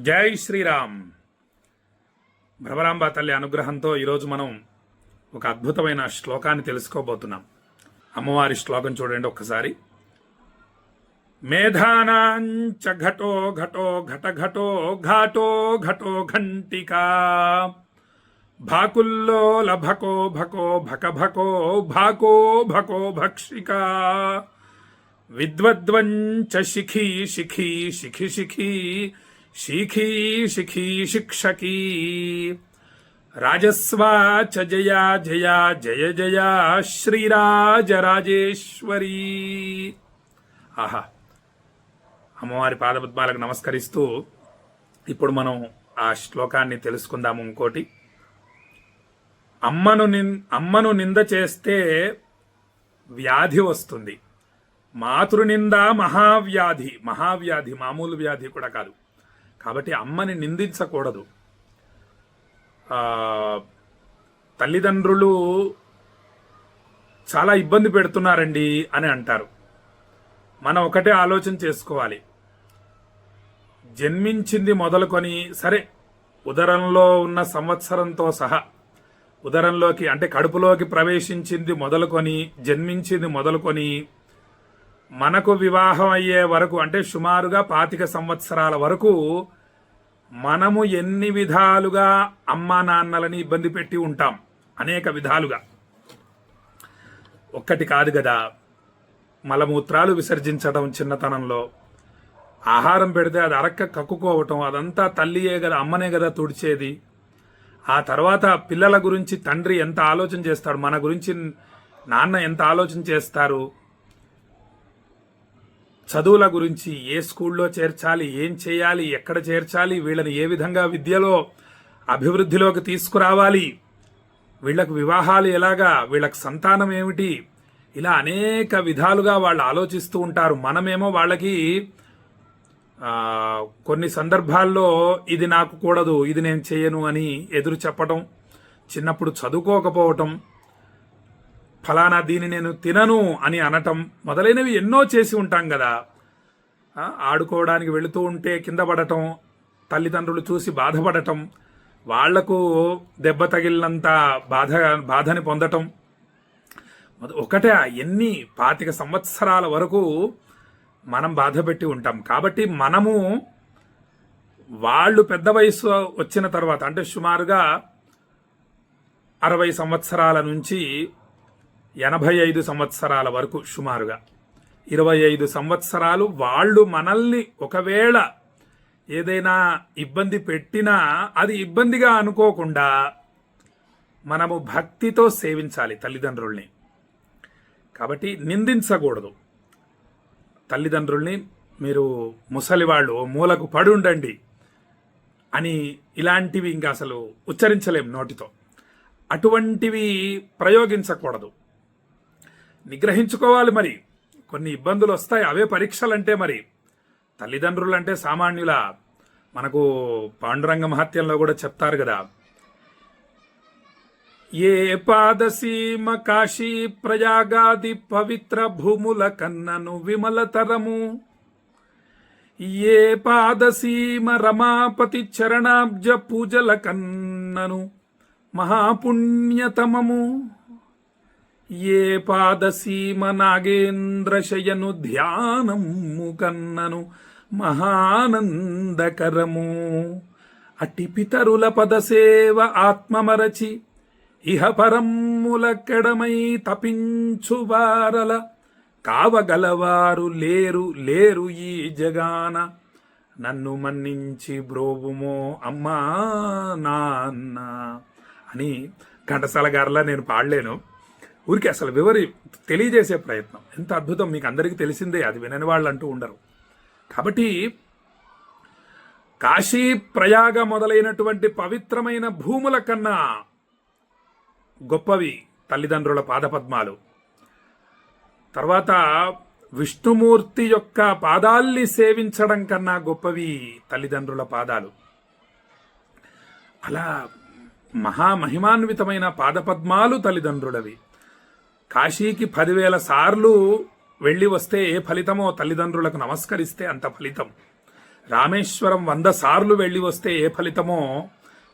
జై శ్రీరామ్. భ్రమరాంబ తల్లి అనుగ్రహంతో ఈరోజు మనం ఒక అద్భుతమైన శ్లోకాన్ని తెలుసుకోబోతున్నాం. అమ్మవారి శ్లోకం చూడండి ఒక్కసారి. మేధానాంచ ఘటో ఘటో ఘట ఘటో ఘాటో ఘటో ఘంటికా. భాకుల్లో లభకో భకో భక భకో భాకో భకో భక్షికా. విద్వద్వంచ శిఖీ శిఖీ శిఖి శిఖీ శిఖీ శిఖీ శిక్షకీ. రాజస్వా చ జయా జయా జయ జయా శ్రీరాజరాజేశ్వరీ ఆహా. అమ్మవారి పాదపద్మాలకు నమస్కరిస్తూ ఇప్పుడు మనం ఆ శ్లోకాన్ని తెలుసుకుందాము ఇంకోటి. అమ్మను నిన్ అమ్మను నింద చేస్తే వ్యాధి వస్తుంది. మాతృనింద మహావ్యాధి మహావ్యాధి మామూలు వ్యాధి కూడా కాదు. కాబట్టి అమ్మని నిందించకూడదు. తల్లిదండ్రులు చాలా ఇబ్బంది పెడుతున్నారండి అని అంటారు. మనం ఒకటే ఆలోచన చేసుకోవాలి. జన్మించింది మొదలుకొని సరే ఉదరంలో ఉన్న సంవత్సరంతో సహా ఉదరంలోకి అంటే కడుపులోకి ప్రవేశించింది మొదలుకొని జన్మించింది మొదలుకొని మనకు వివాహం అయ్యే వరకు అంటే సుమారుగా పాతిక సంవత్సరాల వరకు మనము ఎన్ని విధాలుగా అమ్మా నాన్నలని ఇబ్బంది పెట్టి ఉంటాం? అనేక విధాలుగా. ఒక్కటి కాదు కదా మలమూత్రాలు విసర్జించడం చిన్నతనంలో. ఆహారం పెడితే అది అరక్క కక్కుకోవటం అదంతా తల్లియే కదా అమ్మనే కదా తుడిచేది. ఆ తర్వాత పిల్లల గురించి తండ్రి ఎంత ఆలోచన చేస్తాడు మన గురించి నాన్న ఎంత ఆలోచన చేస్తారు చదువుల గురించి ఏ స్కూల్లో చేర్చాలి ఏం చేయాలి ఎక్కడ చేర్చాలి వీళ్ళని ఏ విధంగా విద్యలో అభివృద్ధిలోకి తీసుకురావాలి వీళ్ళకు వివాహాలు ఎలాగా వీళ్ళకి సంతానం ఏమిటి ఇలా అనేక విధాలుగా వాళ్ళు ఆలోచిస్తూ ఉంటారు. మనమేమో వాళ్ళకి కొన్ని సందర్భాల్లో ఇది నాకు కూడదు ఇది నేను చేయను అని ఎదురు చెప్పటం చిన్నప్పుడు చదువుకోకపోవటం ఫలానా దీన్ని నేను తినను అని అనటం మొదలైనవి ఎన్నో చేసి ఉంటాం కదా. ఆడుకోవడానికి వెళుతూ ఉంటే కింద పడటం తల్లిదండ్రులు చూసి బాధపడటం వాళ్ళకు దెబ్బ తగిలినంత బాధ బాధని పొందటం. ఒకటే ఎన్ని పాతిక సంవత్సరాల వరకు మనం బాధ పెట్టి ఉంటాం. కాబట్టి మనము వాళ్ళు పెద్ద వయసు వచ్చిన తర్వాత అంటే సుమారుగా అరవై సంవత్సరాల నుంచి ఎనభై ఐదు సంవత్సరాల వరకు సుమారుగా. ఇరవై ఐదు సంవత్సరాలు వాళ్ళు మనల్ని ఒకవేళ ఏదైనా ఇబ్బంది పెట్టినా అది ఇబ్బందిగా అనుకోకుండా మనము భక్తితో సేవించాలి తల్లిదండ్రుల్ని. కాబట్టి నిందించకూడదు. తల్లిదండ్రుల్ని మీరు ముసలివాళ్ళు మూలకు పడి ఉండండి అని ఇలాంటివి ఇంకా అసలు ఉచ్చరించలేం నోటితో. అటువంటివి ప్రయోగించకూడదు. నిగ్రహించుకోవాలి మరి. కొన్ని ఇబ్బందులు వస్తాయి అవే పరీక్షలంటే మరి. తల్లిదండ్రులంటే సామాన్యుల మనకు పాండురంగ మహత్యంలో కూడా చెప్తారు కదా. ఏ పాదసీమ కాశీ ప్రయాగాది పవిత్ర భూముల కన్నను విమలతరము ఏ పాదసీమ రమాపతి చరణాబ్జ పూజల కన్నను మహాపుణ్యతమము. ఏ పాదసీమ నాగేంద్రశయను ధ్యానము కన్నను మహానందకరము. అట్టి పితరుల పదసేవ ఆత్మమరచి ఇహ పరమ్ములకెడమై తపించువారల కావగలవారు లేరు లేరు ఈ జగాన. నన్ను మన్నించి బ్రోవుమో అమ్మా నాన్న అని ఘంటసాల గారిలా నేను పాడలేను. ఊరికి అసలు వివరి తెలియజేసే ప్రయత్నం. ఎంత అద్భుతం మీకు అందరికీ తెలిసిందే అది వినని వాళ్ళు అంటూ ఉండరు. కాబట్టి కాశీ ప్రయాగ మొదలైనటువంటి పవిత్రమైన భూముల కన్నా గొప్పవి తల్లిదండ్రుల పాదపద్మాలు. తర్వాత విష్ణుమూర్తి యొక్క పాదాల్ని సేవించడం కన్నా గొప్పవి తల్లిదండ్రుల పాదాలు. అలా మహామహిమాన్వితమైన పాదపద్మాలు తల్లిదండ్రులవి. కాశీకి పదివేల సార్లు వెళ్ళి వస్తే ఏ ఫలితమో తల్లిదండ్రులకు నమస్కరిస్తే అంత ఫలితం. రామేశ్వరం వంద సార్లు వెళ్ళి వస్తే ఏ ఫలితమో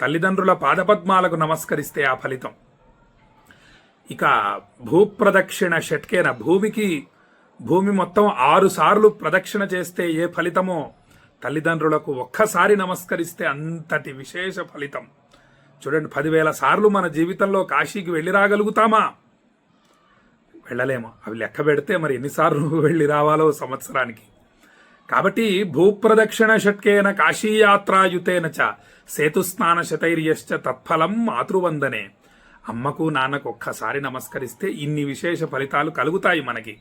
తల్లిదండ్రుల పాదపద్మాలకు నమస్కరిస్తే ఆ ఫలితం. ఇక భూప్రదక్షిణ షట్కేన భూమికి భూమి మొత్తం ఆరు సార్లు ప్రదక్షిణ చేస్తే ఏ ఫలితమో తల్లిదండ్రులకు ఒక్కసారి నమస్కరిస్తే అంతటి విశేష ఫలితం. చూడండి పదివేల సార్లు మన జీవితంలో కాశీకి వెళ్ళి రాగలుగుతామా? వెళ్ళలేము. అవి లెక్క పెడితే మరి ఎన్నిసార్లు వెళ్ళి రావాలో సంవత్సరానికి. కాబట్టి భూప్రదక్షిణ షట్కేన కాశీయాత్రాయుతేన చ సేతుస్నాన శతైర్యశ్చ తత్ఫలం మాతృవందనే. అమ్మకు నాన్నకు ఒక్కసారి నమస్కరిస్తే ఇన్ని విశేష ఫలితాలు కలుగుతాయి మనకి.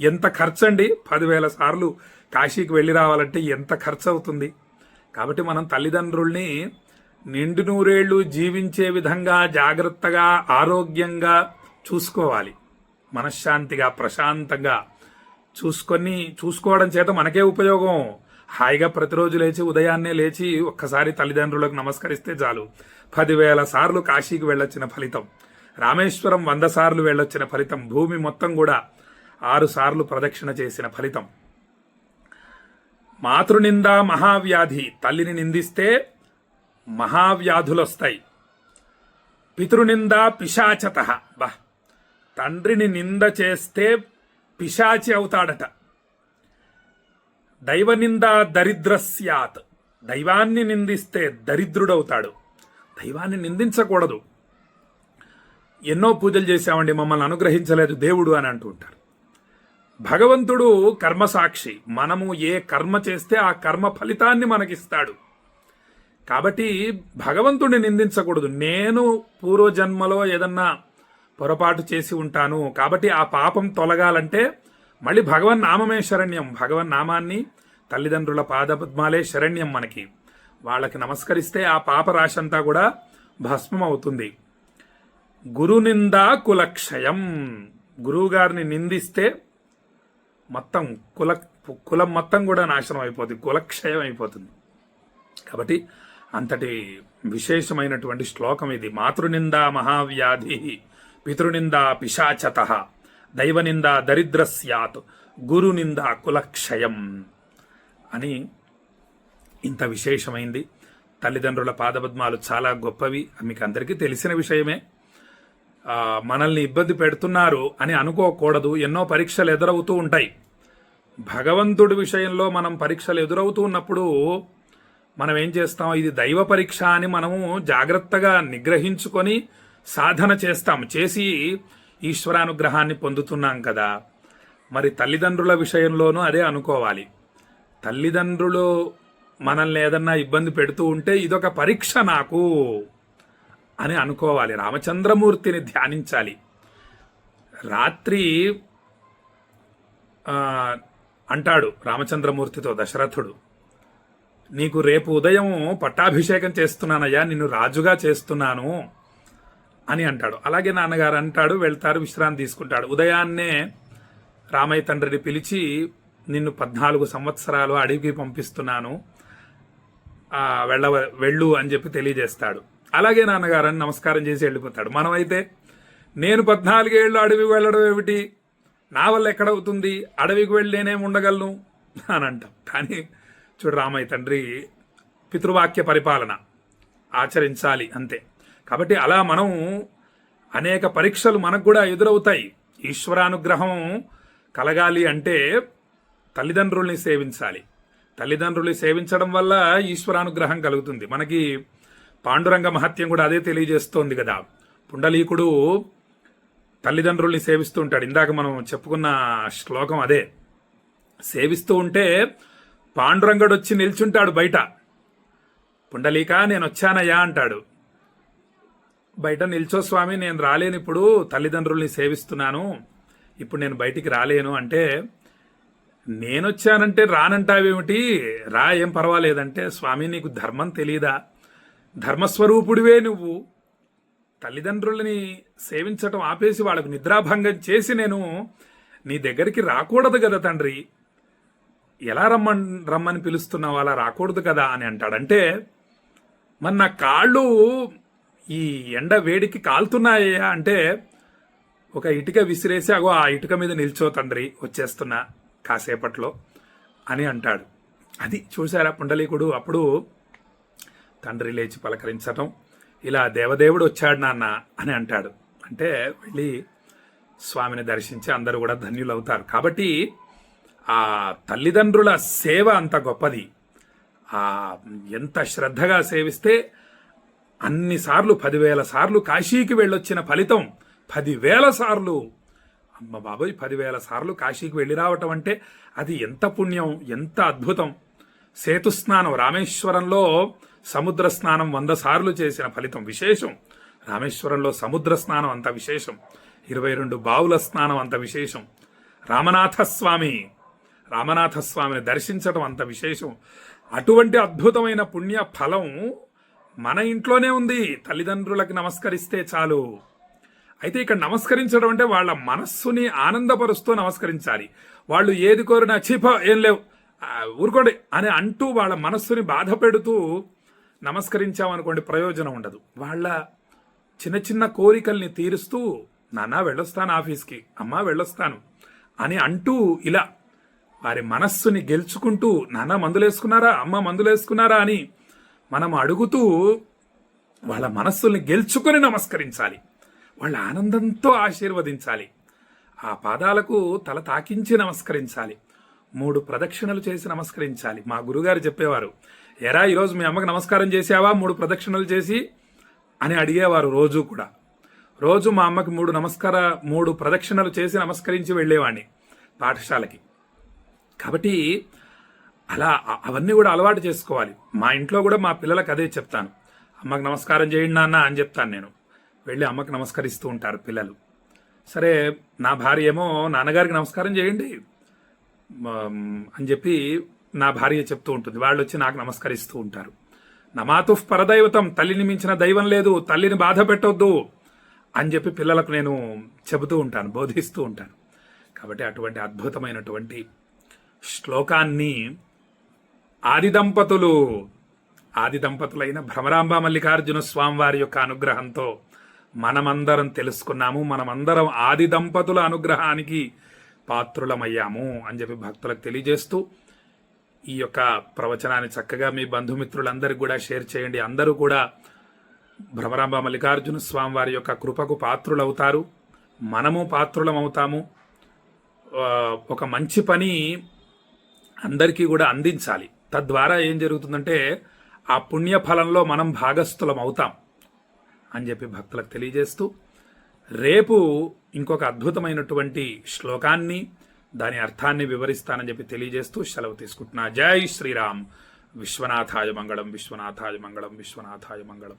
ఎంత ఖర్చండి? పదివేల సార్లు కాశీకి వెళ్ళి రావాలంటే ఎంత ఖర్చు అవుతుంది కాబట్టి మనం తల్లిదండ్రుల్ని నిండు నూరేళ్ళు జీవించే విధంగా జాగ్రత్తగా ఆరోగ్యంగా చూసుకోవాలి. మనశ్శాంతిగా ప్రశాంతంగా చూసుకొని చూసుకోవడం చేత మనకే ఉపయోగం. హాయిగా ప్రతిరోజు లేచి ఉదయాన్నే లేచి ఒక్కసారి తల్లిదండ్రులకు నమస్కరిస్తే చాలు. పదివేల సార్లు కాశీకి వెళ్ళొచ్చిన ఫలితం. రామేశ్వరం వంద సార్లు వెళ్ళొచ్చిన ఫలితం. భూమి మొత్తం కూడా ఆరు సార్లు ప్రదక్షిణ చేసిన ఫలితం. మాతృనింద మహావ్యాధి. తల్లిని నిందిస్తే మహావ్యాధులొస్తాయి. పితృనింద పిశాచత. బా తండ్రిని నింద చేస్తే పిశాచి అవుతాడట. దైవనింద దరిద్రస్యాత్. దైవాన్ని నిందిస్తే దరిద్రుడవుతాడు. దైవాన్ని నిందించకూడదు. ఎన్నో పూజలు చేశామండి మమ్మల్ని అనుగ్రహించలేదు దేవుడు అని అంటూ ఉంటారు. భగవంతుడు కర్మసాక్షి. మనము ఏ కర్మ చేస్తే ఆ కర్మ ఫలితాన్ని మనకిస్తాడు. కాబట్టి భగవంతుడిని నిందించకూడదు. నేను పూర్వజన్మలో ఏదన్నా పొరపాటు చేసి ఉంటాను. కాబట్టి ఆ పాపం తొలగాలంటే మళ్ళీ భగవన్ నామమే శరణ్యం. భగవన్ నామాన్ని తల్లిదండ్రుల పాదపద్మాలే శరణ్యం మనకి. వాళ్ళకి నమస్కరిస్తే ఆ పాప రాశంతా కూడా భస్మం అవుతుంది గురునిందా కులక్షయం. గురువుగారిని నిందిస్తే మొత్తం కుల కులం మొత్తం కూడా నాశనం అయిపోతుంది. కులక్షయం అయిపోతుంది. కాబట్టి అంతటి విశేషమైనటువంటి శ్లోకం ఇది. మాతృనిందా మహావ్యాధి. పితృనిందా పిశాచత దైవనిందా దరిద్ర స్యాత్ గురునిందా కులక్షయం. అని ఇంత విశేషమైంది. తల్లిదండ్రుల పాదపద్మాలు చాలా గొప్పవి మీకు అందరికీ తెలిసిన విషయమే. మనల్ని ఇబ్బంది పెడుతున్నారు అని అనుకోకూడదు ఎన్నో పరీక్షలు ఎదురవుతూ ఉంటాయి. భగవంతుడి విషయంలో మనం పరీక్షలు ఎదురవుతూ ఉన్నప్పుడు మనం ఏం చేస్తాం? ఇది దైవ పరీక్ష అని మనము జాగ్రత్తగా నిగ్రహించుకొని సాధన చేస్తాం చేసి ఈశ్వరానుగ్రహాన్ని పొందుతున్నాం కదా. మరి తల్లిదండ్రుల విషయంలోనూ అదే అనుకోవాలి. తల్లిదండ్రులు మనల్ని ఏదన్నా ఇబ్బంది పెడుతూ ఉంటే ఇదొక పరీక్ష నాకు అని అనుకోవాలి. రామచంద్రమూర్తిని ధ్యానించాలి. రాత్రి అంటాడు రామచంద్రమూర్తితో దశరథుడు నీకు రేపు ఉదయం పట్టాభిషేకం చేస్తున్నానయ్యా నిన్ను రాజుగా చేస్తున్నాను. అని అంటాడు. అలాగే నాన్నగారు అంటాడు వెళ్తారు విశ్రాంతి తీసుకుంటాడు. ఉదయాన్నే రామయ్య తండ్రిని పిలిచి నిన్ను పద్నాలుగు సంవత్సరాలు అడవికి పంపిస్తున్నాను. వెళ్ళ వెళ్ళు అని చెప్పి తెలియజేస్తాడు. అలాగే నాన్నగారు అని నమస్కారం చేసి వెళ్ళిపోతాడు. మనమైతే నేను పద్నాలుగేళ్ళు అడవికి వెళ్ళడం ఏమిటి? నా వల్ల ఎక్కడవుతుంది? అడవికి వెళ్ళి నేనేం ఉండగలను? అని అంటాం. కానీ చూడు రామయ్య తండ్రి పితృవాక్య పరిపాలన. ఆచరించాలి అంతే. కాబట్టి అలా మనం అనేక పరీక్షలు మనకు కూడా ఎదురవుతాయి. ఈశ్వరానుగ్రహం కలగాలి అంటే తల్లిదండ్రుల్ని సేవించాలి. తల్లిదండ్రుల్ని సేవించడం వల్ల ఈశ్వరానుగ్రహం కలుగుతుంది. మనకి పాండురంగ మహత్యం కూడా అదే తెలియజేస్తోంది కదా. పుండలీకుడు తల్లిదండ్రుల్ని సేవిస్తూ ఉంటాడు. ఇందాక మనం చెప్పుకున్న శ్లోకం అదే. సేవిస్తూ ఉంటే పాండురంగడు వచ్చి నిల్చుంటాడు బయట. పుండలీక నేను వచ్చానయ్యా అంటాడు. బయట నిల్చో స్వామి నేను రాలేను ఇప్పుడు తల్లిదండ్రుల్ని సేవిస్తున్నాను. ఇప్పుడు నేను బయటికి రాలేను అంటే నేనొచ్చానంటే రానంటావేమిటి? రా ఏం పర్వాలేదంటే స్వామి నీకు ధర్మం తెలీదా? ధర్మస్వరూపుడివే నువ్వు. తల్లిదండ్రులని సేవించటం ఆపేసి వాళ్ళకు నిద్రాభంగం చేసి నేను నీ దగ్గరికి రాకూడదు కదా తండ్రి. ఎలా రమ్మన్ రమ్మని పిలుస్తున్నావు? అలా రాకూడదు కదా అని అంటాడంటే మరి నా కాళ్ళు ఈ ఎండ వేడికి కాలుతున్నాయా అంటే ఒక ఇటుక విసిరేసి అగో ఆ ఇటుక మీద నిల్చో తండ్రి వచ్చేస్తున్నా కాసేపట్లో అని అంటాడు. అది చూసారా పుండలీకుడు? అప్పుడు తండ్రి లేచి పలకరించటం ఇలా దేవదేవుడు వచ్చాడు నాన్న అని అంటాడు. అంటే వెళ్ళి స్వామిని దర్శించి అందరూ కూడా ధన్యులు అవుతారు కాబట్టి ఆ తల్లిదండ్రుల సేవ అంత గొప్పది. ఆ ఎంత శ్రద్ధగా సేవిస్తే అన్నిసార్లు పదివేల సార్లు కాశీకి వెళ్ళొచ్చిన ఫలితం పదివేల సార్లు. అమ్మ బాబోయ్ పదివేల సార్లు కాశీకి వెళ్ళి రావటం అంటే అది ఎంత పుణ్యం ఎంత అద్భుతం. సేతు స్నానం రామేశ్వరంలో సముద్ర స్నానం వంద సార్లు చేసిన ఫలితం విశేషం. రామేశ్వరంలో సముద్ర స్నానం అంత విశేషం. ఇరవై రెండు బావుల స్నానం అంత విశేషం. రామనాథస్వామి రామనాథస్వామిని దర్శించటం దర్శించడం అంత విశేషం. అటువంటి అద్భుతమైన పుణ్య ఫలం మన ఇంట్లోనే ఉంది. తల్లిదండ్రులకు నమస్కరిస్తే చాలు. అయితే ఇక్కడ నమస్కరించడం అంటే వాళ్ళ మనస్సుని ఆనందపరుస్తూ నమస్కరించాలి. వాళ్ళు ఏది కోరినా చీప ఏం లేవు. ఊరుకోండి అని అంటూ వాళ్ళ మనస్సుని బాధ పెడుతూ నమస్కరించామనుకోండి ప్రయోజనం ఉండదు. వాళ్ళ చిన్న చిన్న కోరికల్ని తీరుస్తూ నాన్న వెళ్ళొస్తాను ఆఫీస్కి. అమ్మ వెళ్ళొస్తాను. అని అంటూ ఇలా వారి మనస్సుని గెలుచుకుంటూ నాన్న మందులేసుకున్నారా? అమ్మ మందులేసుకున్నారా? అని మనం అడుగుతూ వాళ్ళ మనస్సుల్ని గెలుచుకొని నమస్కరించాలి. వాళ్ళ ఆనందంతో ఆశీర్వదించాలి. ఆ పాదాలకు తల తాకించి నమస్కరించాలి. మూడు ప్రదక్షిణలు చేసి నమస్కరించాలి. మా గురుగారు చెప్పేవారు ఎరా ఈరోజు మీ అమ్మకి నమస్కారం చేసావా మూడు ప్రదక్షిణలు చేసి? అని అడిగేవారు రోజు కూడా. రోజు మా అమ్మకి మూడు నమస్కార మూడు ప్రదక్షిణలు చేసి నమస్కరించి వెళ్ళేవాడిని పాఠశాలకి. కాబట్టి అలా అవన్నీ కూడా అలవాటు చేసుకోవాలి. మా ఇంట్లో కూడా మా పిల్లలకు అదే చెప్తాను. అమ్మకి నమస్కారం చేయండి నాన్న అని చెప్తాను నేను. వెళ్ళి అమ్మకి నమస్కరిస్తూ ఉంటారు పిల్లలు. సరే నా భార్య ఏమో నాన్నగారికి నమస్కారం చేయండి అని చెప్పి నా భార్య చెప్తూ ఉంటుంది. వాళ్ళు వచ్చి నాకు నమస్కరిస్తూ ఉంటారు. నమాతుఫ్ పరదైవతం తల్లిని మించిన దైవం లేదు తల్లిని బాధ పెట్టొద్దు అని చెప్పి పిల్లలకు నేను చెబుతూ ఉంటాను బోధిస్తూ ఉంటాను. కాబట్టి అటువంటి అద్భుతమైనటువంటి శ్లోకాన్ని ఆది దంపతులు ఆది దంపతులైన భ్రమరాంబ మల్లికార్జున స్వామివారి యొక్క అనుగ్రహంతో మనమందరం తెలుసుకున్నాము. మనమందరం ఆది దంపతుల అనుగ్రహానికి పాత్రులమయ్యాము అని చెప్పి భక్తులకు తెలియజేస్తూ ఈ యొక్క ప్రవచనాన్ని చక్కగా మీ బంధుమిత్రులందరికీ కూడా షేర్ చేయండి. అందరూ కూడా భ్రమరాంబ మల్లికార్జున స్వామి వారి యొక్క కృపకు పాత్రులవుతారు. మనము పాత్రులమవుతాము. ఒక మంచి పని అందరికీ కూడా అందించాలి. తద్వారా ఏం జరుగుతుందంటే ఆ పుణ్యఫలంలో మనం భాగస్థులం అవుతాం అని చెప్పి భక్తులకు తెలియజేస్తూ రేపు ఇంకొక అద్భుతమైనటువంటి శ్లోకాన్ని దాని అర్థాన్ని వివరిస్తానని చెప్పి తెలియజేస్తూ సెలవు తీసుకుంటున్నా. జై శ్రీరామ్. విశ్వనాథాయ మంగళం విశ్వనాథాయ మంగళం విశ్వనాథాయ మంగళం.